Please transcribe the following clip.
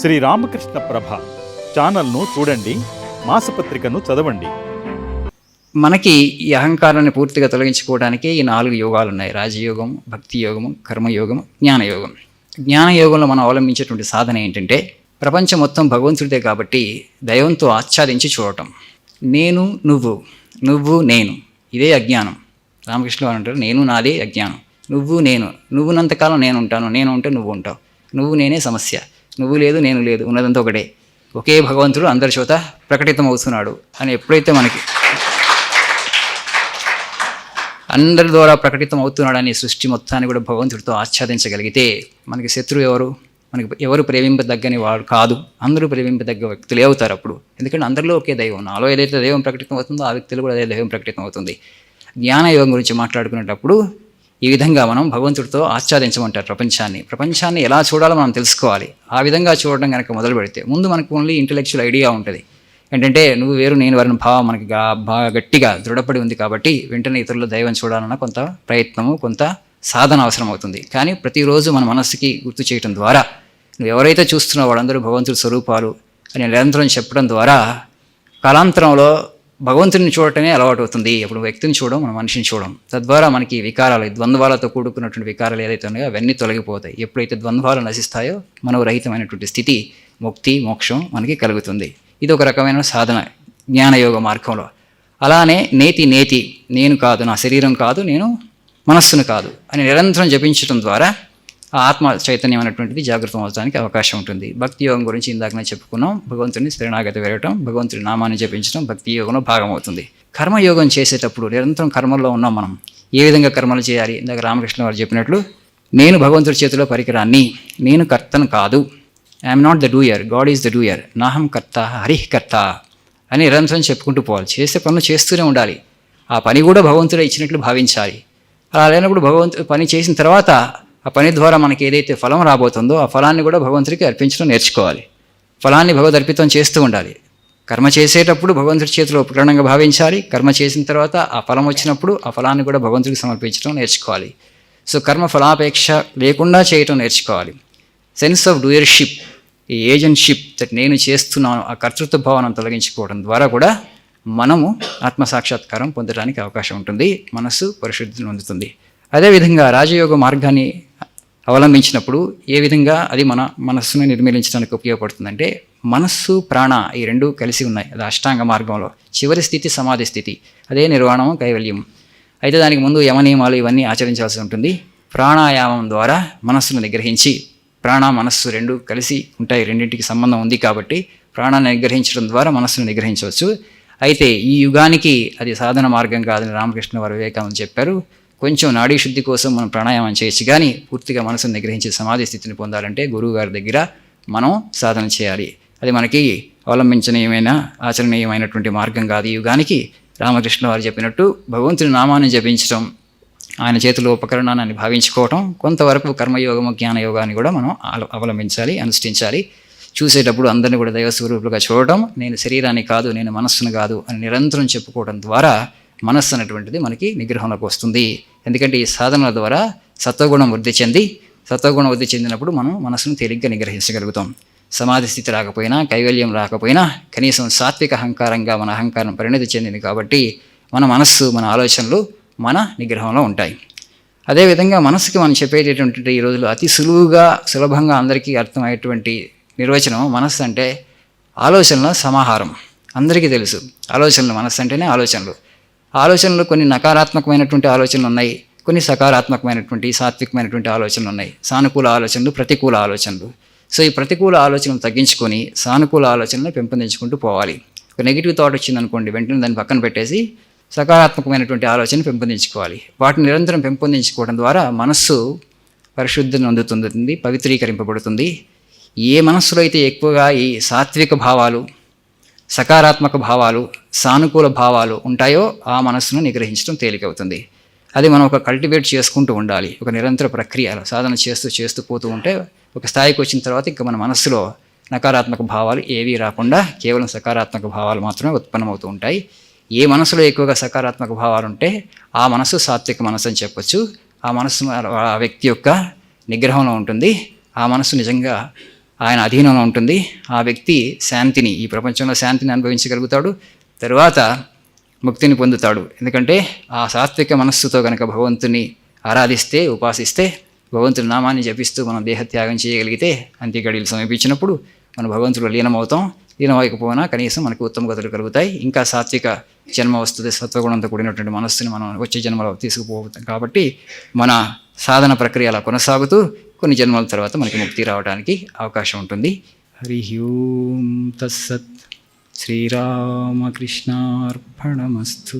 శ్రీ రామకృష్ణ ప్రభ ఛానల్ను చూడండి మాసపత్రికను చదవండి. మనకి ఈ అహంకారాన్ని పూర్తిగా తొలగించుకోవడానికి ఈ నాలుగు యోగాలు ఉన్నాయి. రాజయోగం భక్తి యోగము కర్మయోగం జ్ఞానయోగం జ్ఞానయోగంలో మనం అవలంబించేటువంటి సాధన ఏంటంటే ప్రపంచం మొత్తం భగవంతుడిదే కాబట్టి దైవంతో ఆచ్ఛాదించి చూడటం. నేను నువ్వు నువ్వు నేను ఇదే అజ్ఞానం. రామకృష్ణ వారు అంటారు నేను నాదే అజ్ఞానం. నువ్వు నేను నువ్వునంతకాలం నేను ఉంటాను నేను ఉంటే నువ్వు ఉంటావు. నువ్వు నేనే సమస్య. నువ్వు లేదు నేను లేదు ఉన్నదంతా ఒకటే. ఒకే భగవంతుడు అందరి చోత ప్రకటితం అవుతున్నాడు అని ఎప్పుడైతే మనకి అందరి ద్వారా ప్రకటితం అవుతున్నాడని సృష్టి మొత్తాన్ని కూడా భగవంతుడితో ఆచ్ఛాదించగలిగితే మనకి శత్రువు ఎవరు? మనకి ఎవరు ప్రేమింపదగ్గని వాడు కాదు. అందరూ ప్రేమింపదగ్గ వ్యక్తులే అవుతారు అప్పుడు. ఎందుకంటే అందరిలో ఒకే దైవం. నాలో ఏదైతే దైవం ప్రకటితం అవుతుందో ఆ వ్యక్తులు కూడా అదే దైవం ప్రకటితం అవుతుంది జ్ఞానయోగం గురించి మాట్లాడుకునేటప్పుడు ఈ విధంగా మనం భగవంతుడితో ఆచ్ఛాదించమంటారు ప్రపంచాన్ని. ప్రపంచాన్ని ఎలా చూడాలో మనం తెలుసుకోవాలి. ఆ విధంగా చూడడం కనుక మొదలు పెడితే ముందు మనకు ఓన్లీ ఇంటలెక్చువల్ ఐడియా ఉంటుంది. ఏంటంటే నువ్వు వేరు నేను వారిని భావం మనకి బాగా గట్టిగా దృఢపడి ఉంది కాబట్టి వెంటనే ఇతరుల దైవం చూడాలన్న కొంత ప్రయత్నము కొంత సాధన అవసరం అవుతుంది కానీ ప్రతిరోజు మన మనస్సుకి గుర్తు చేయటం ద్వారా నువ్వు ఎవరైతే చూస్తున్నావు వాళ్ళందరూ భగవంతుడి స్వరూపాలు అని నిరంతరం చెప్పడం ద్వారా కాలాంతరంలో భగవంతుడిని చూడటమే అలవాటు అవుతుంది అప్పుడు వ్యక్తిని చూడడం మన మనిషిని చూడడం తద్వారా మనకి వికారాలు ద్వంద్వాలతో కూడుకున్నటువంటి వికారాలు ఏదైతే ఉన్నాయో అవన్నీ తొలగిపోతాయి. ఎప్పుడైతే ద్వంద్వాలు నశిస్తాయో మనోరహితమైనటువంటి స్థితి ముక్తి మోక్షం మనకి కలుగుతుంది. ఇది ఒక రకమైన సాధన జ్ఞానయోగ మార్గంలో. అలానే నేతి నేతి నేను కాదు నా శరీరం కాదు నేను మనస్సును కాదు అని నిరంతరం జపించడం ద్వారా ఆత్మ చైతన్యం అనేటువంటిది జాగృతం అవడానికి అవకాశం ఉంటుంది. భక్తి యోగం గురించి ఇందాకనే చెప్పుకున్నాం. భగవంతుని శరణాగతి వెళ్ళటం భగవంతుని నామాన్ని జపించడం భక్తి యోగంలో భాగం అవుతుంది. కర్మయోగం చేసేటప్పుడు నిరంతరం కర్మల్లో ఉన్నాం మనం. ఏ విధంగా కర్మలు చేయాలి? ఇందాక రామకృష్ణ వారు చెప్పినట్లు నేను భగవంతుడి చేతిలో పరికరాన్ని నేను కర్తను కాదు. I'm not the doer God is the doer నాహం కర్త హరిహ్ కర్త అని నిరంతరం చెప్పుకుంటూ పోవాలి. చేసే పనులు చేస్తూనే ఉండాలి. ఆ పని కూడా భగవంతుడే ఇచ్చినట్లు భావించాలి. అలా లేనప్పుడు భగవంతు పని చేసిన తర్వాత ఆ పని ద్వారా మనకి ఏదైతే ఫలం రాబోతుందో ఆ ఫలాన్ని కూడా భగవంతుడికి అర్పించడం నేర్చుకోవాలి. ఫలాన్ని భగవద్ అర్పితం చేస్తూ ఉండాలి. కర్మ చేసేటప్పుడు భగవంతుడి చేతిలో ఉపకరణంగా భావించాలి. కర్మ చేసిన తర్వాత ఆ ఫలం వచ్చినప్పుడు ఆ ఫలాన్ని కూడా భగవంతుడికి సమర్పించడం నేర్చుకోవాలి. సో కర్మ ఫలాపేక్ష లేకుండా చేయటం నేర్చుకోవాలి. సెన్స్ ఆఫ్ డూయర్షిప్ ఈ ఏజెంట్షిప్ దట్ నేను చేస్తున్నాను ఆ కర్తృత్వ భావన తొలగించుకోవడం ద్వారా కూడా మనము ఆత్మ సాక్షాత్కారం పొందడానికి అవకాశం ఉంటుంది. మనస్సు పరిశుద్ధిని పొందుతుంది. అదేవిధంగా రాజయోగ మార్గాన్ని అవలంబించినప్పుడు ఏ విధంగా అది మన మనస్సును నిర్మూలించడానికి ఉపయోగపడుతుందంటే మనస్సు ప్రాణ ఈ రెండు కలిసి ఉన్నాయి. అది అష్టాంగ మార్గంలో. చివరి స్థితి సమాధి స్థితి. అదే నిర్వాణం కైవల్యం. అయితే దానికి ముందు యమనియమాలు ఇవన్నీ ఆచరించాల్సి ఉంటుంది. ప్రాణాయామం ద్వారా మనస్సును నిగ్రహించి ప్రాణ మనస్సు రెండు కలిసి ఉంటాయి. రెండింటికి సంబంధం ఉంది కాబట్టి ప్రాణాన్ని నిగ్రహించడం ద్వారా మనస్సును నిగ్రహించవచ్చు. అయితే ఈ యుగానికి అది సాధన మార్గం కాదని రామకృష్ణ వారు వివేకానంద చెప్పారు. కొంచెం నాడీ శుద్ధి కోసం మనం ప్రాణాయామం చేయొచ్చు కానీ పూర్తిగా మనసును నిగ్రహించి సమాధి స్థితిని పొందాలంటే గురువు గారి దగ్గర మనం సాధన చేయాలి. అది మనకి అవలంబించనీయమైన ఆచరణీయమైనటువంటి మార్గం కాదు. ఈ యుగానికి రామకృష్ణ వారు చెప్పినట్టు భగవంతుని నామాన్ని జపించడం ఆయన చేతిలో ఉపకరణాన్ని భావించుకోవటం కొంతవరకు కర్మయోగము జ్ఞానయోగాన్ని కూడా మనం అల- అవలంబించాలి అనుష్ఠించాలి. చూసేటప్పుడు అందరిని కూడా దైవ స్వరూపులుగా చూడటం నేను శరీరాన్ని కాదు నేను మనస్సును కాదు అని నిరంతరం చెప్పుకోవడం ద్వారా మనస్సు అనేటువంటిది మనకి నిగ్రహంలోకి వస్తుంది. ఎందుకంటే ఈ సాధనల ద్వారా సత్వగుణం వృద్ధి చెంది సత్వగుణం వృద్ధి చెందినప్పుడు మనం మనస్సును తేలిగ్గా నిగ్రహించగలుగుతాం. సమాధి స్థితి రాకపోయినా కైవల్యం రాకపోయినా కనీసం సాత్విక అహంకారంగా మన అహంకారం పరిణతి చెందింది కాబట్టి మన మనస్సు మన ఆలోచనలు మన నిగ్రహంలో ఉంటాయి. అదేవిధంగా మనసుకి మనం చెప్పేటటువంటి ఈ రోజులు అతి సులువుగా సులభంగా అందరికీ అర్థమయ్యేటువంటి నిర్వచనం మనస్సు అంటే ఆలోచనల సమాహారం. అందరికీ తెలుసు. ఆలోచనలు మనస్సు అంటేనే ఆలోచనలు. ఆలోచనలు కొన్ని నకారాత్మకమైనటువంటి ఆలోచనలు ఉన్నాయి కొన్ని సకారాత్మకమైనటువంటి సాత్వికమైనటువంటి ఆలోచనలు ఉన్నాయి. సానుకూల ఆలోచనలు ప్రతికూల ఆలోచనలు. సో ఈ ప్రతికూల ఆలోచనలు తగ్గించుకొని సానుకూల ఆలోచనలు పెంపొందించుకుంటూ పోవాలి. ఒక నెగిటివ్ థాట్ వచ్చిందనుకోండి వెంటనే దాన్ని పక్కన పెట్టేసి సకారాత్మకమైనటువంటి ఆలోచన పెంపొందించుకోవాలి. వాటిని నిరంతరం పెంపొందించుకోవడం ద్వారా మనస్సు పరిశుద్ధిని అందుతుంది పవిత్రీకరింపబడుతుంది. ఏ మనస్సులో అయితే ఎక్కువగా ఈ సాత్విక భావాలు సకారాత్మక భావాలు సానుకూల భావాలు ఉంటాయో ఆ మనస్సును నిగ్రహించడం తేలికవుతుంది. అది మనం ఒక కల్టివేట్ చేసుకుంటూ ఉండాలి. ఒక నిరంతర ప్రక్రియ సాధన చేస్తూ చేస్తూ పోతూ ఉంటే ఒక స్థాయికి వచ్చిన తర్వాత ఇంకా మన మనస్సులో నకారాత్మక భావాలు ఏవీ రాకుండా కేవలం సకారాత్మక భావాలు మాత్రమే ఉత్పన్నమవుతూ ఉంటాయి. ఏ మనసులో ఎక్కువగా సకారాత్మక భావాలు ఉంటే ఆ మనసు సాత్విక మనసు అని చెప్పొచ్చు. ఆ మనసు ఆ వ్యక్తి యొక్క నిగ్రహంలో ఉంటుంది. ఆ మనసు నిజంగా ఆయన అధీనంలో ఉంటుంది. ఆ వ్యక్తి శాంతిని ఈ ప్రపంచంలో శాంతిని అనుభవించగలుగుతాడు. తరువాత ముక్తిని పొందుతాడు. ఎందుకంటే ఆ సాత్విక మనస్సుతో కనుక భగవంతుని ఆరాధిస్తే ఉపాసిస్తే భగవంతుని నామాన్ని జపిస్తూ మనం దేహత్యాగం చేయగలిగితే అంత్యగడియలు సమీపించినప్పుడు మన భగవంతుడు లీనమవుతాం. లీనమైకపోయినా కనీసం మనకు ఉత్తమ గతులు కలుగుతాయి. ఇంకా సాత్విక జన్మ వస్తుంది. సత్వగుణంతో కూడినటువంటి మనస్సుని మనం వచ్చే జన్మలో తీసుకుపోతాం. కాబట్టి మన సాధన ప్రక్రియ అలా కొనసాగుతూ కొన్ని జన్మల తర్వాత మనకి ముక్తి రావడానికి అవకాశం ఉంటుంది. హరి ఓం తస్సత్. శ్రీరామకృష్ణార్పణమస్తు.